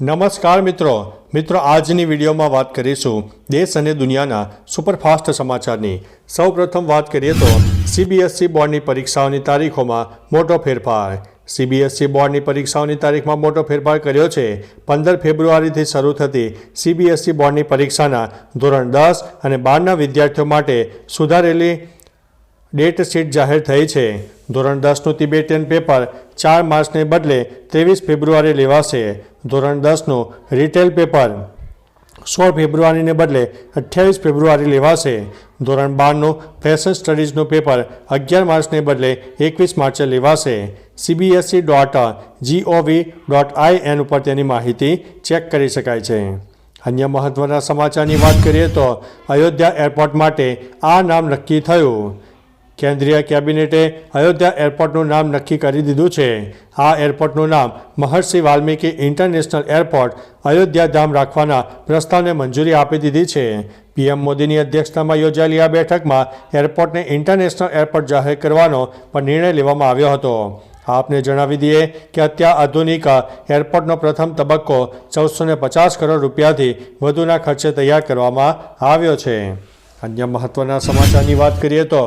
નમસ્કાર મિત્રો. મિત્રો, આજની વિડીયોમાં વાત કરીશું દેશ અને દુનિયાના સુપરફાસ્ટ સમાચારની. સૌપ્રથમ વાત કરીએ તો સીબીએસસી બોર્ડની પરીક્ષાઓની તારીખોમાં મોટો ફેરફાર. સીબીએસસી બોર્ડની પરીક્ષાઓની તારીખમાં મોટો ફેરફાર કર્યો છે. પંદર ફેબ્રુઆરીથી શરૂ થતી સીબીએસસી બોર્ડની પરીક્ષાના ધોરણ દસ અને બારના વિદ્યાર્થીઓ માટે સુધારેલી ડેટ શીટ જાહેર થઈ છે. ધોરણ દસનું તિબેટિયન પેપર ચાર માર્ચને બદલે ત્રેવીસ ફેબ્રુઆરી લેવાશે. ધોરણ દસનું રિટેલ પેપર સોળ ફેબ્રુઆરીને બદલે અઠ્યાવીસ ફેબ્રુઆરી લેવાશે. ધોરણ બારનું ફેશન સ્ટડીઝનું પેપર અગિયાર માર્ચને બદલે એકવીસ માર્ચે લેવાશે. CBSE dot GOV dot I N ઉપર તેની માહિતી ચેક કરી શકાય છે. અન્ય મહત્વના સમાચારની વાત કરીએ તો અયોધ્યા એરપોર્ટ માટે આ નામ નક્કી થયું. કેન્દ્રીય કેબિનેટે અયોધ્યા એરપોર્ટનું નામ નક્કી કરી દીધું છે. આ એરપોર્ટનું નામ મહર્ષિ વાલ્મીકી ઇન્ટરનેશનલ એરપોર્ટ અયોધ્યા ધામ રાખવાના પ્રસ્તાવને મંજૂરી આપી દીધી છે. પીએમ મોદીની અધ્યક્ષતામાં યોજાયેલી આ બેઠકમાં એરપોર્ટને ઇન્ટરનેશનલ એરપોર્ટ જાહેર કરવાનો પણ નિર્ણય લેવામાં આવ્યો હતો. આપને જણાવી દઈએ કે અત્યાર આધુનિક એરપોર્ટનો પ્રથમ તબક્કો ચૌદસો પચાસ કરોડ રૂપિયાથી વધુના ખર્ચે તૈયાર કરવામાં આવ્યો છે. અન્ય મહત્વના સમાચારની વાત કરીએ તો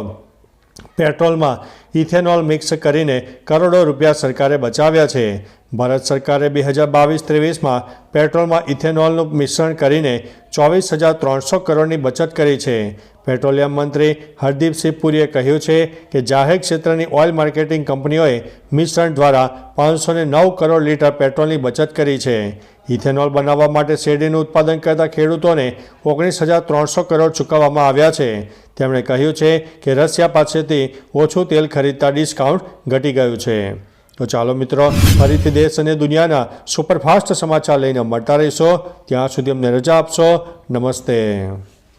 પેટ્રોલમાં ઇથેનોલ મિક્સ કરીને કરોડો રૂપિયા સરકારે બચાવ્યા છે. ભારત સરકારે બે હજાર બાવીસ ત્રેવીસમાં પેટ્રોલમાં ઇથેનોલનું મિશ્રણ કરીને ચોવીસ હજાર ત્રણસો કરોડની બચત કરી છે. પેટ્રોલિયમ મંત્રી હરદીપસિંહ પુરીએ કહ્યું છે કે જાહેર ક્ષેત્રની ઓઇલ માર્કેટિંગ કંપનીઓએ મિશ્રણ દ્વારા પાંચસો નવ કરોડ લીટર પેટ્રોલની બચત કરી છે. ઇથેનોલ બનાવવા માટે શેરડીનું ઉત્પાદન કરતા ખેડૂતોને ઓગણીસ હજાર ત્રણસો કરોડ ચૂકવવામાં આવ્યા છે. તેમણે કહ્યું છે કે રશિયા પાસેથી ઓછું તેલ ખરીદતા ડિસ્કાઉન્ટ ઘટી ગયું છે. તો ચાલો મિત્રો, ફરીથી દેશ અને દુનિયાના સુપરફાસ્ટ સમાચાર લઈને મળતા રહીશો. ત્યાં સુધી અમને રજા આપશો. નમસ્તે.